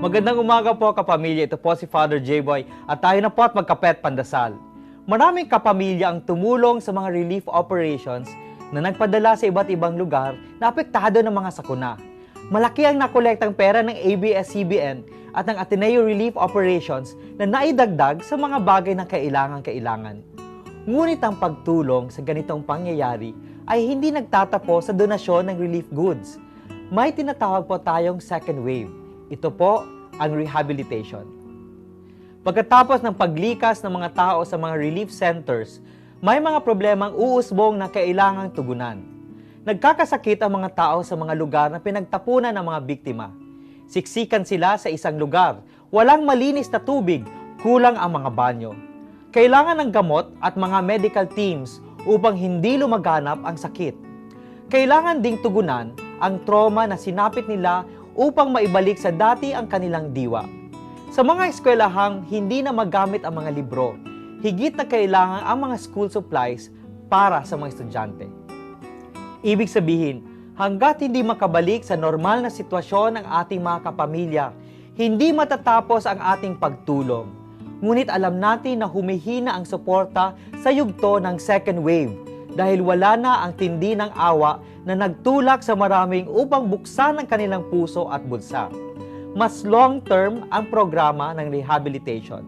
Magandang umaga po kapamilya. Ito po si Father J-Boy at tayo na po at magkapet pandasal. Maraming kapamilya ang tumulong sa mga relief operations na nagpadala sa iba't ibang lugar na apektado ng mga sakuna. Malaki ang nakolektang pera ng ABS-CBN at ng Ateneo Relief Operations na naidagdag sa mga bagay na kailangan-kailangan. Ngunit ang pagtulong sa ganitong pangyayari ay hindi nagtatapos sa donasyon ng relief goods. May tinatawag po tayong second wave. Ito po ang rehabilitation. Pagkatapos ng paglikas ng mga tao sa mga relief centers, may mga problemang uusbong na kailangang tugunan. Nagkakasakit ang mga tao sa mga lugar na pinagtapunan ng mga biktima. Siksikan sila sa isang lugar, walang malinis na tubig, kulang ang mga banyo. Kailangan ng gamot at mga medical teams upang hindi lumaganap ang sakit. Kailangan ding tugunan ang trauma na sinapit nila upang maibalik sa dati ang kanilang diwa. Sa mga eskwelahang hindi na magamit ang mga libro, higit na kailangan ang mga school supplies para sa mga estudyante. Ibig sabihin, hanggat hindi makabalik sa normal na sitwasyon ang ating mga kapamilya, hindi matatapos ang ating pagtulong. Ngunit alam natin na humihina ang suporta sa yugto ng second wave dahil wala na ang tindi ng awa na nagtulak sa maraming upang buksan ang kanilang puso at bulsa. Mas long-term ang programa ng rehabilitation.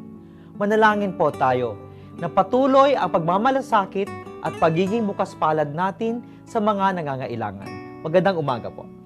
Manalangin po tayo na patuloy ang pagmamalasakit at pagiging bukas palad natin sa mga nangangailangan. Magandang umaga po.